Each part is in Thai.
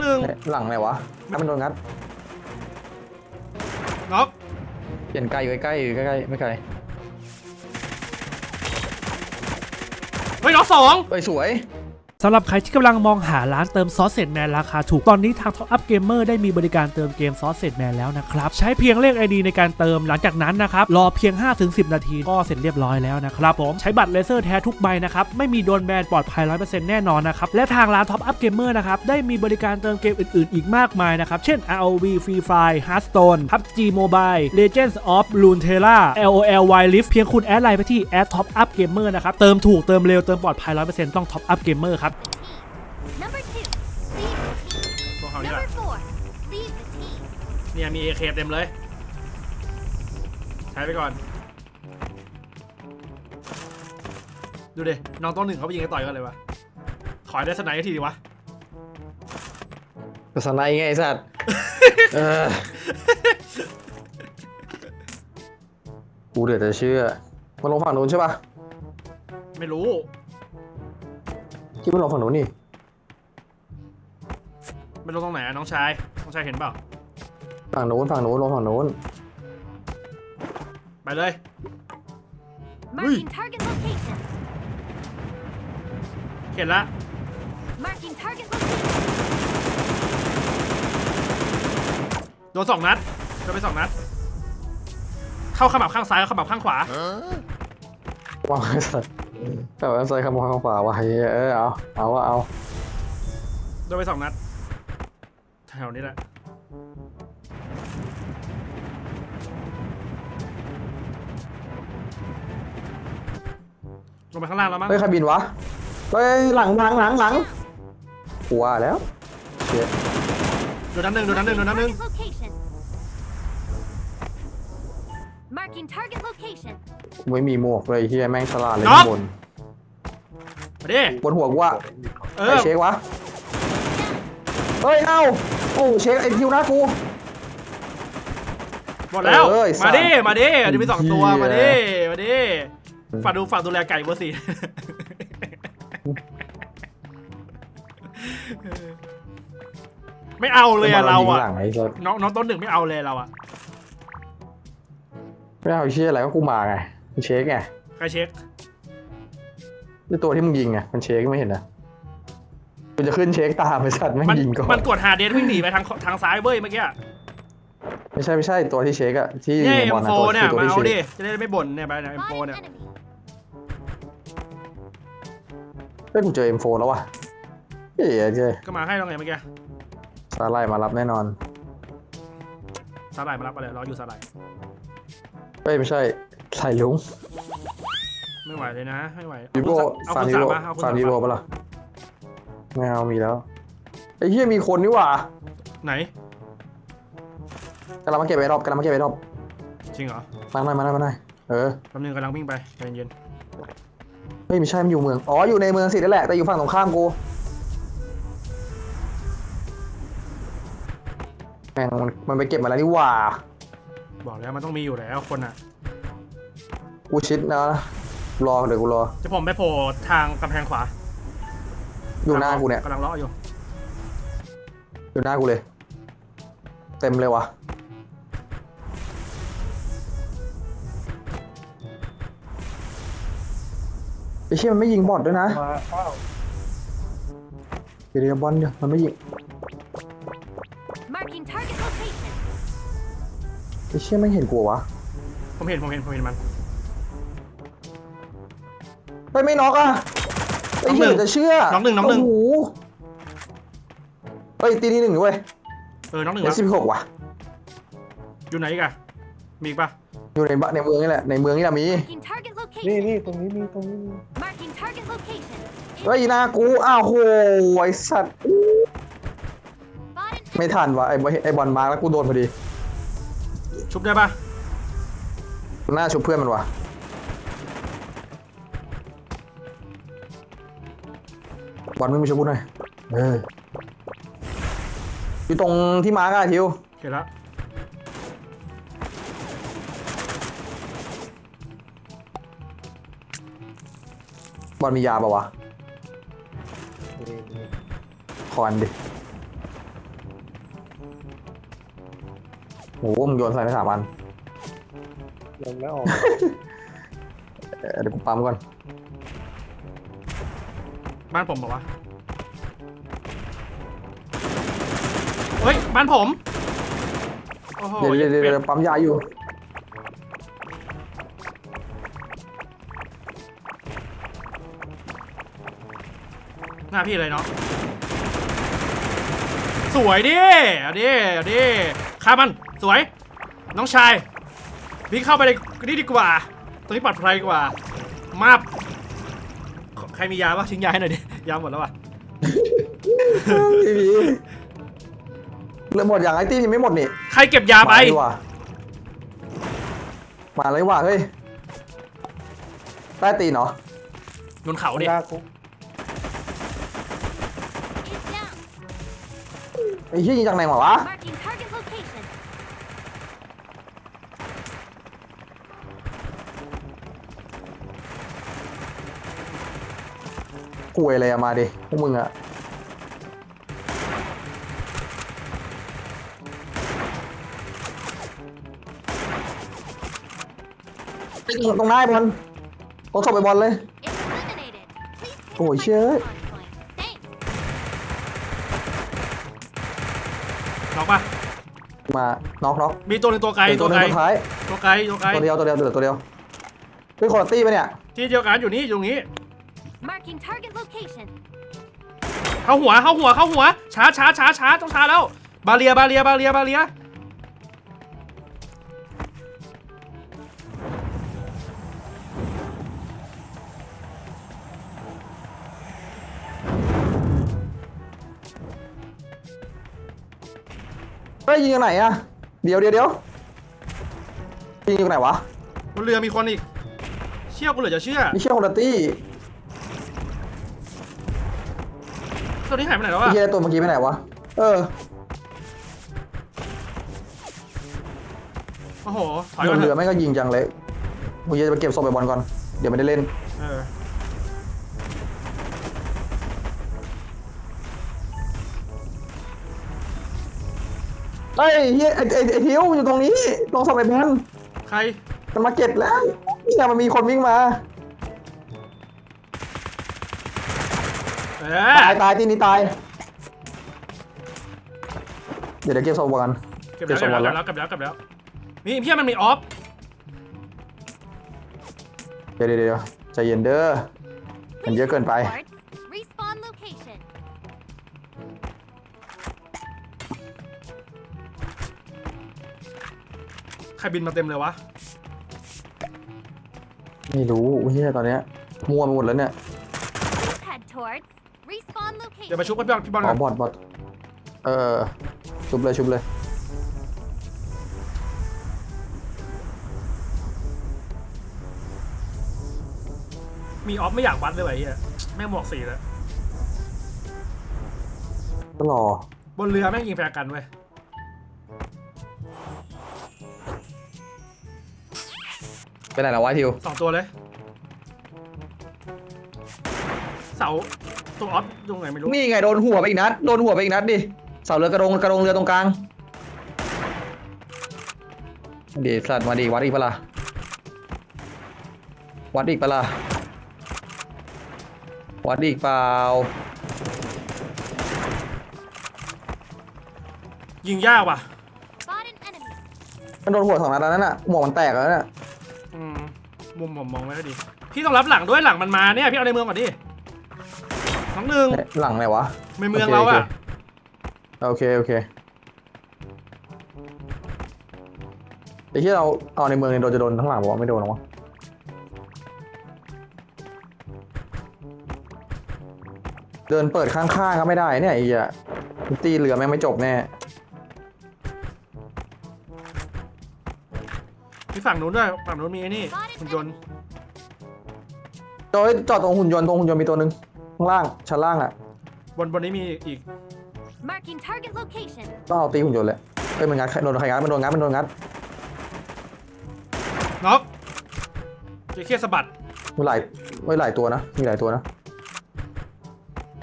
หนึ่งเอ๊ะหลังไหนวะถ้ามันโดนงัดน็อกเปลี่ยนไกลอยู่ใกล้ๆอยู่ใกล้ๆไม่ไกลเฮ้ยน็อกสองเอ้ยสวย สำหรับใครที่กำลังมองหาร้านเติมซอสเซตแมนราคาถูก ตอนนี้ทาง Top Up Gamer ได้มีบริการเติมเกมซอสเซตแมนแล้วนะครับ ใช้เพียงเลข ID ในการเติมหลังจากนั้นนะครับ รอเพียง 5-10 นาทีก็เสร็จเรียบร้อยแล้วนะครับผม ใช้บัตรเลเซอร์แท้ทุกใบนะครับ ไม่มีโดนแบนปลอดภัย 100%แน่นอนนะครับ และทางร้าน Top Up Gamer นะครับ ได้มีบริการเติมเกมอื่น ๆ อีกมากมายนะครับ เช่น ROV Free Fire Hearthstone PUBG Mobile Legends of Runeterra LOL Wild Rift เพียงคุณแอดไลน์ไปที่แอด Top Up Gamer นะครับเติมถูกเติมเร็วเติมปลอดภัย100%ต้อง Top Up Gamer ครับ Number two, leave the team. พวกเขานี่แหละ Number four, leave the team. เนี่ยมีเอเคเต็มเลย ใช้ไปก่อน ดูดิน้องต้นหนึ่งเขาไปยิงกันต่อยกันเลยวะขอให้ได้สไนด์ทีดีวะก็สไนด์ไงไอ้สัตว์เออกูเดือดจะเชื่อมันลงฝั่งนู้นใช่ปะไม่รู้ ที่มันลงฝั่งนู้นนี่ไม่รู้ตรงไหนอะน้องชาย น้องชายเห็นเปล่า ฝั่งนู้นฝั่งนู้นลงฝั่งนู้นไปเลย Marking target location. เห็นละ Marking target location. โดนสองนัดโดนไปสองนัด เข้าขมับข้างซ้ายกับขมับข้างขวาวางไอ้สัตว์ แบบว่าใส่คำว่าข้างขวาวะเฮ้ยเออเอาเอาว่าเอาโดนไปสองนัดแถวนี้แหละลงไปข้างล่างแล้วมั้งเฮ้ยใครบินวะเฮ้ยหลังหลังหลังหลังกูว่าแล้วเชี่ยโดนน้ำหนึ่งโดนน้ำหนึ่งโดนน้ำหนึ่ง Target Marking target location. กูไม่มีหมวกเลยเฮียแม่งฉลาดเลยน็อกบน มาดิบนหัวกูว่าเอไออเช็ควะ เฮ้ยเอ้าโอ้เช็คไอคิวนะกู หมดแล้วเอ้ยสัมาตว์ดิมาดิเดี๋ยวมีสองตัวเหี้ยมาดิมาดิฝากดูฝากดูแลไก่เบอร์สี่ ไม่เอาเลยอะเรายิงอะหลังไอ้สัสน้องน้องต้นหนึ่งไม่เอาเลยเราอะ ไม่เอาไอ้เชี่ยอะไรก็กูมาไงมันเช็คไงใครเช็คนี่ตัวที่มึงยิงไงมันเช็คไม่เห็นนะกูจะขึ้นเช็คตามไอ้สัตว์แม่งมันยิงก่อนมันกดหาเดนวิ่งหนีไปทางทางซ้ายเว้ยเมื่อกี้อะไม่ใช่ไม่ใช่ตัวที่เช็คอะที่เนี่ยในเอ็บอมลนะโฟตัวเนี่ยที่ตัวมาที่เอาเช็ดิคจะได้ไม่บ่นเนี่ยไปเอ็มโฟ Spot เนี่ย an enemy. เฮ้ยกูเจอ M4 แล้ววะเฮ้ยเจ๊ก็มาให้ตรงไหนเมื่อกี้สาไลมารับแน่นอน สาหร่ายมารับไปเลยรออยู่สาหร่าย เฮ้ยไม่ใช่ใส่ลุงไม่ไหวเลยนะ ไม่ไหววิโบเอาฟาคุร์ณมวิสามโบมาเอาคุณฟาสาร์มมวิโบมาปะล่ะไม่เอามีแล้วไอ้เหี้ยมีคนนี่หว่าไหน กำลังมาเก็บไอ้รอบกำลังมาเก็บไอ้รอบจริงเหรอมาหน่อยมาหน่อยมาหน่อยเออแป๊บนึงกำลังวิ่งไปใจเย็นเฮ้ยไม่ใช่มันอยู่เมืองอ๋ออยู่ในเมืองสินั่นแหละแต่อยู่ฝั่งตรงข้ามกูแม่งมันมันไปเก็บมาแล้วนี่หว่า บอกแล้วมันต้องมีอยู่แล้วคนอะกูชิดนะรอเดี๋ยวกูรอจะผมไปโผล่ทางกำแพงขวาอยู่หน้ากูเนี่ยกำลังเลาะอยู่อยู่หน้ากูเลย เต็มเลยวะไอ้เชี่ยมันไม่ยิงบอทด้วยนะเดี๋ยวเดี๋ยวบอลเดี๋ยวมันไม่ยิง Marking target location. ไอ้เชี่ยไม่เห็นกูวะผมเห็นผมเห็นผมเห็นมันเฮ้ยไม่น็อกอะไอ้เหี้ยน็อกหนึ่งจะเชื่อน็อกหนึ่งน็อกหนึ่งโอ้โหเฮ้ยตีที่หนึ่งด้วยเออน้องหนึ่งเอแล้วสิบหกว่ะ อยู่ไหนอีกอะมีอีกปะอยู่ในบ้านในเมืองนี่แหละ ในเมืองนี่แหละมี Marking target นี่ location. นี่ตรงนี้มีตรงนี้มี Marking target location. เฮ้ยหน้ากู อ้าวโหไอสัตว์ Spot an ไม่ทันวะไอ้บอลไอ้บอลมาแล้วกูโดนพอดี ชุบได้ปะหน้าชุบเพื่อนมันวะบอลไม่มีชุบกูหน่อยเอออยู่ตรงที่มาร์กอะทิวเห็นแล้วบอลมียาปะวะมีมีขออันดิ โอ้โหมึงโยนใส่ไปสามอันลงแล้วออกเอ่อเดี๋ยวกูปั๊มก่อน บ้านผมบอกว่าเฮ้ย บ้านผม โอ้โหเดี๋ยวเดี๋ยวเดี๋ยวเดี๋ยวปั๊มยาอยู่ หน้าพี่เลยเนาะ สวยดิ เอาดิ เอาดิ ฆ่ามัน สวย น้องชายพี่เข้าไปในนี่ดีกว่า ตรงนี้ปลอดภัยกว่า มาบขอใครมียาปะทิ้งยาให้หน่อยดิ ยาหมดแล้ววะพี่พีเหลือหมดอย่างไอ้ตี้ยังไม่หมดนี่ใครเก็บยาไป มาดีกว่ามาเลยว่ะเฮ้ย ใต้ตีนเหรอบนเขาดิด้าคุก Is down. ไอ้เหี้ยยิงจากไหนมาวะ Marking target คุยอะไรอะมาดิพวกมึงอะตรงหน้าไอ้บอลตรงศพไอ้บอลเลย It's eliminated. Please pick Ôi, my shit. respawn point. Thanks. น็อกปะมาน็อกน็อกมีตัวหนึงตัวไกลเดี๋ยวตัตัววหนึไกลงตัวท้ายตัวไกลตัวไกลตัวเดียวตัวเดียวเหลือตัวเดียวเฮ้ยคนละตี้ปะเนี่ยที่เดียวกันอยู่นี่อยู่ตรงนี้ Marking target location. เข้าหัวเข้าหัวเข้าหัวช้าช้าช้าช้าต้องช้าแล้ว บาเลียบาเลียบาเลียบาเลียเฮ้ยยิงจากไหนอะเดี๋ยวเดี๋ยวเดี๋ยวยิงจากไหนวะบนเรือมีคนอีก เชี่ยวกูเหลือจะเชื่อ นี่เชื่อคนละตี้ ตัวนี้หายไปไหนแล้วไอ้อะเหี้ยตัวเมื่อกี้ไปไหนวะ เออโอ้โหถอยบก่อนนเถเรืออะแม่งก็ยิงจังเลยมึงจะไปเก็บศพไอ้บอลก่อน เดี๋ยวไม่ได้เล่น เออเฮ้ยเฮียไอ้ไอ้ไอ้ทิวอยู่ตรงนี้ลองศพไอ้บอลใครมันมาเก็บแล้วเนี่ยมันมีคนวิ่งมา อตายอตายที่นี้ตาย เดี๋ยวเดี๋ยวเก็บศพไว้กันเก็บแล้วเก็เก็บบศพแล้วแล้วเก็บแล้วเก็บแล้วมีเพี้ยมันมีออฟ เดี๋ยวเดี๋ยวเดี๋ยวใจเย็นเด้อ มัน Please เยอะเกินไป report. Respawn location. ใครบินมาเต็มเลยวะ ไม่รู้เฮียตอนเนี้ยมัวไปหมดแล้วเนี่ย Please head towards respawn เดี๋ยวไป location. ชุบพี่บอลพี่บอลอ๋ก่ออนบอดบอดเออชุบเลยชุบเลยมีออฟไม่อยากวัดเลยว่ะไอ้เฮียแม่งหมวกสีแล้วก็รอบนเรือแม่งยิงแฟร์กันเว้ยไปไหนแล้ววะทิวสองตัวเลย เสา ตัวออฟตรงไหนไม่รู้นี่ไงโดนหัวไปอีกนัดโดนหัวไปอีกนัดดิเสาเรือกระดงกระดงเรือตรงกลางเดี๋ยวสัตว์มาดิวัดอีกปะล่ะวัดอีกปะล่ะวัดอีกเปล่ายิงยากว่ะ Spot an enemy. มันโดนหัวสองนัดแล้วนั่นน่ะหมวกมันแตกแล้วน่ะอืมมุมผมมองไม่ค่อยดี พี่ต้องรับหลังด้วยหลังมันมาเนี่ยพี่เอาในเมืองก่อนดิ น้องหนึ่งเอ๊ะหลังไหนวะในเมืองเราอะโอเคโอเคไอ้ที่เราเอาในเมืองเนี่ยโดนจะโดนทั้งหลังบอกว่าไม่โดนหรอวะเดินเปิดข้างๆก็ไม่ได้เนี่ยไอ้เหี้ยตีเรือแม่งไม่จบแน่พี่ฝั่งนู้นด้วยฝั่งนู้นมีไอ้นี่หุ่นยนต์จอยจอดตรงหุ่นยนต์ตรงหุ่นยนต์มีตัวหนึ่ง ข้างล่างชั้นล่างอะบนบนนี้มีอีก Marking target location. ต้องเอาตีหุ่นยนต์แหละเอ้ยมันงัดใครโดนใครงัดมันโดนงัดมันโดนงัดน็อกเจเคียสะบัด มีหลายไม่หลายตัวนะมีหลายตัวนะ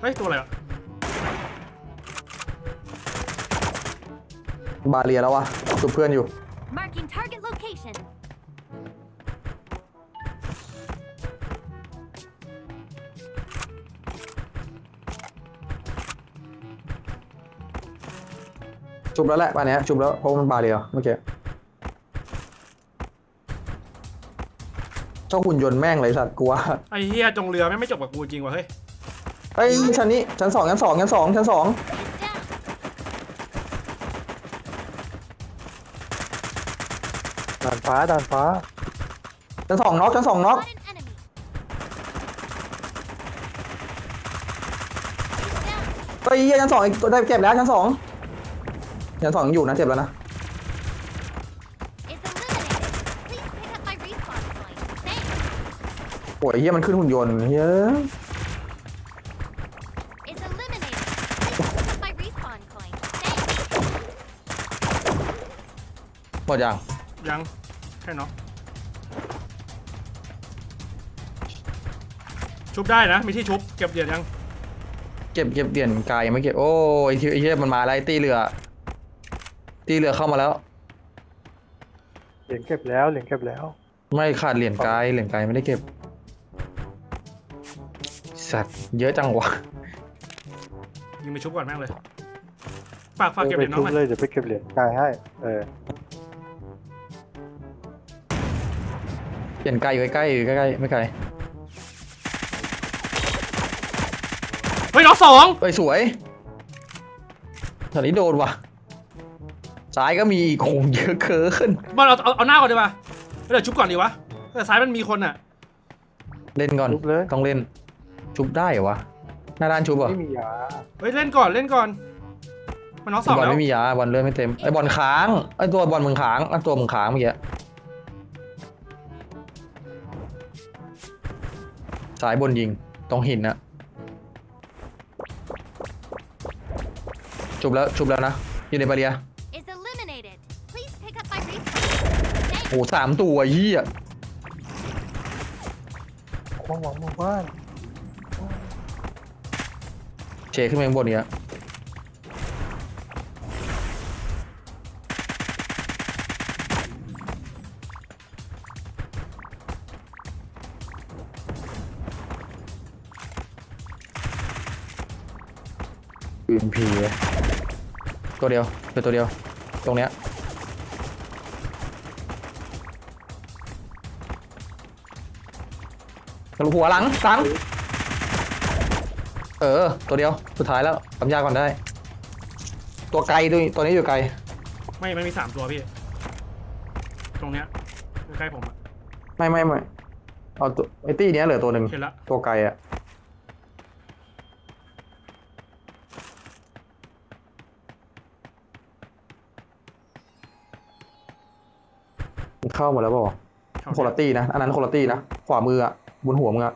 เฮ้ย ตัวอะไรอะ บาเรียแล้ววะชุบเพื่อนอยู่ Marking target location. ชุบแล้วแหละบ้านเนี้ยชุบแล้วเพราะมันบาเรียเมื่อกี้เจ้าหุ่นยนต์แม่งเลยสัตว์กูว่าไอ้เฮียจงเรือไม่งไม่จบกับกูจริงว่ะเฮ้ยเฮ้ยชั้นนี้ชั้นสองชั้นสองชั้นสองชั้นสอง Down. ด่านฟ้าด่านฟ้า ชั้นสองน็อกชั้นสองน็อก Spot an enemy. Down. เฮ้ยเหี้ยชั้นสองอีกตัวได้เก็บแล้วชั้นสอง ชั้นสองยังอยู่นะเจ็บแล้วนะ It's eliminated. Please pick up my respawn point. Thanks. โอ้ยเฮียมันขึ้นหุ่นยนต์เฮ้ย It's eliminated. Please pick up my respawn coin. Thanks. หมดยังยังแค่เนาะชุบได้นะ มีที่ชุบ เก็บเหรียญยัง เก็บเก็บเหรียญกายยังไม่เก็บโอ้ยไอ้ที่ไอ้เฮียมันมาแล้วไอ้ตีเรือ ตีเรือเข้ามาแล้ว เหรียญเก็บแล้วเหรียญเก็บแล้ว ไม่ขาดเหรียญกายเหรียญกายไม่ได้เก็บ สัตว์เยอะจังวะ ยิงไปชุบก่อนแม่งเลยฝากฝากเก็บเหไปรียญน้อทุงบหน่อยเลยเดี๋ยวไปเก็บเหรียญกายให้ เออเหรียญกายอยู่ใกล้ๆอยู่ใกล้ๆไม่ไกลเฮ้ยน้องสองเอ้ยสวยตอนนี้โดนว่ะ ซ้ายก็มีอีกโหเยอะเกินบอลเอาเอาเอาหน้าก่อนดีป่ะเดี๋ยวชุบก่อนดีวะแต่ซ้ายมันมีคนอะเล่นก่อน ชุบเลย ต้องเล่น ชุบได้เหรอวะ หน้าด้านชุบเหรอไม่มียาเฮ้ยเล่นก่อนเล่นก่อน มันน้องสองบอลแล้วไม่มียาบอลเลือดไม่เต็มไอ้บอลค้างไอ้ตัวบอลมึงค้างไอ้ตัวมึงค้างเมื่อกี้สายบนยิงตรงหินนะชุบแล้วชุบแล้วนะอยู่ในบาเรีย respawn. Thanks. โอ้สามตัวเหี้ยความหวังหมู่บ้านเชขึ้นไปข้างบนเนี้ยปืนพีเลยตัวเดียวเป็นตัวเดียว ตรงเนี้ย กระลูกหัวหลังหลัง เออ ตัวเดียว สุดท้ายแล้วทำยากก่อนได้ ตัวไกลตัวตัวนี้อยู่ไกล ไม่ มันมีสามตัวพี่ ตรงเนี้ยใกล้ๆผมอะไม่ไม่ไม่เอาตัวไอ้ตี้เนี้ยเหลือตัวหนึ่งเห็นละตัวไกลอะมันเข้ามาแล้วเปล่าวะแถวคนเนี้ละยตี้นะ อันนั้นคนละตี้นะ ขวามืออะ บนหัวมึงอะ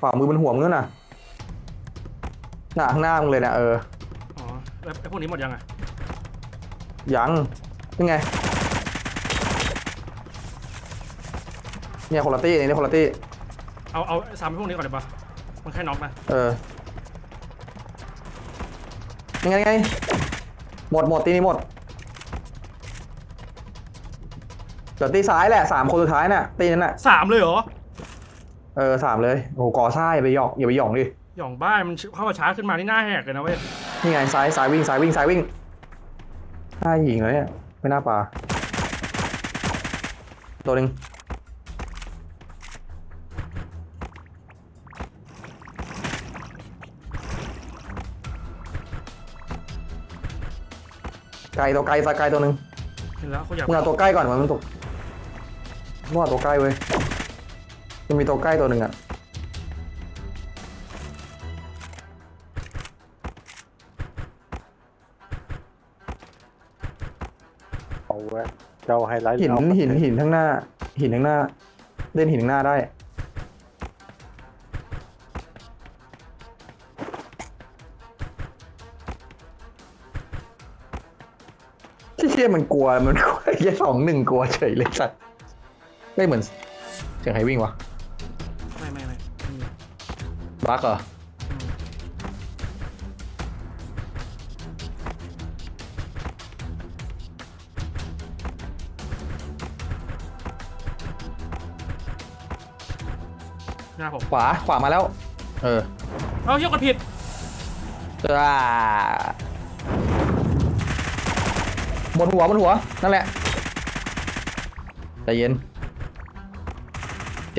ขวามือบนหัวมึงนั่นน่ะน่ะข้างหน้ามึงเลยนะเอออ๋อแล้วไอ้พวกนี้หมดยังอะยังนี่ไงเนี่ยคนละตี้นี่คนละตี้เอาเอาสามไอ้พวกนี้ก่อนดีป่ะมันแค่น็อกนะเออยังไงไงหมดหมดตีนี้หมด เหลือตีซ้ายแหละสามคนสุดท้ายน่ะตีนั้นน่ะสามเลยเหรอ เออสามเลยโอ้โหก่อซ่าอย่าไปหยอกอย่าไปหยองดิหย่องบ้านมันเข้ามาช้าขึ้นมานี่หน้าแหกเลยนะเว้ย นี่ไงซ้ายซ้ายวิ่งซ้ายวิ่งซ้ายวิ่งห้าหญิงเลยเนี่ยไม่น่าปลาตัวหนึ่งไกลตัวไกลตัวไกลตัวหนึ่งเห็นแล้วเขาอยากมึงเอาตัวใกล้ก่อนมันตก มึงเอาตัวใกล้เว้ยมันมีตัวใกล้ตัวหนึ่งอะเอาไว้เจ้าไฮไลท์หินเอาหินหินข้างหน้า หินข้างหน้า เล่นหินข้างหน้าได้เชี่ยมันกลัวมันกลัวไอ้เหี้ยสองหนึ่งกลัวเฉยเลยสัตว์ ฮ้ยเหมือนเสียงใครวิ่งวะไม่ไม่ไม่บล็อกเหรอหน้าผมขวาขวามาแล้ว เออเอาายกกันผิดจ้าบนหัวบนหัวนั่นแหละใจเย็น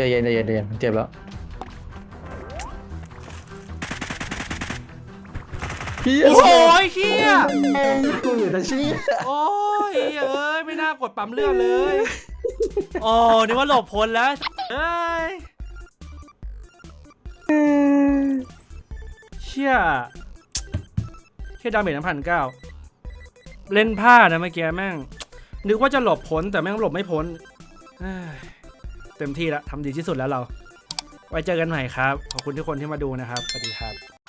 เย็นใจเย็นใจเย็นเจ็บแล้วเฮียโอ้โหเฮียกูเหลือแต่ชี้โอ้ยเอ้ยไม่น่ากดปั๊มเลือดเลยโอ้นึกว่าหลบพ้นแล้วเอ้ยเชี่ยเชี่ยดาเมจน้ำพันเก้าเล่นพลาดนะเมื่อกี้แม่ง นึกว่าจะหลบพ้นแต่แม่งหลบไม่พ้นเอ้ย เต็มที่แล้วทำดีที่สุดแล้วเรา ไว้เจอกันใหม่ครับ ขอบคุณทุกคนที่มาดูนะครับ สวัสดีครับ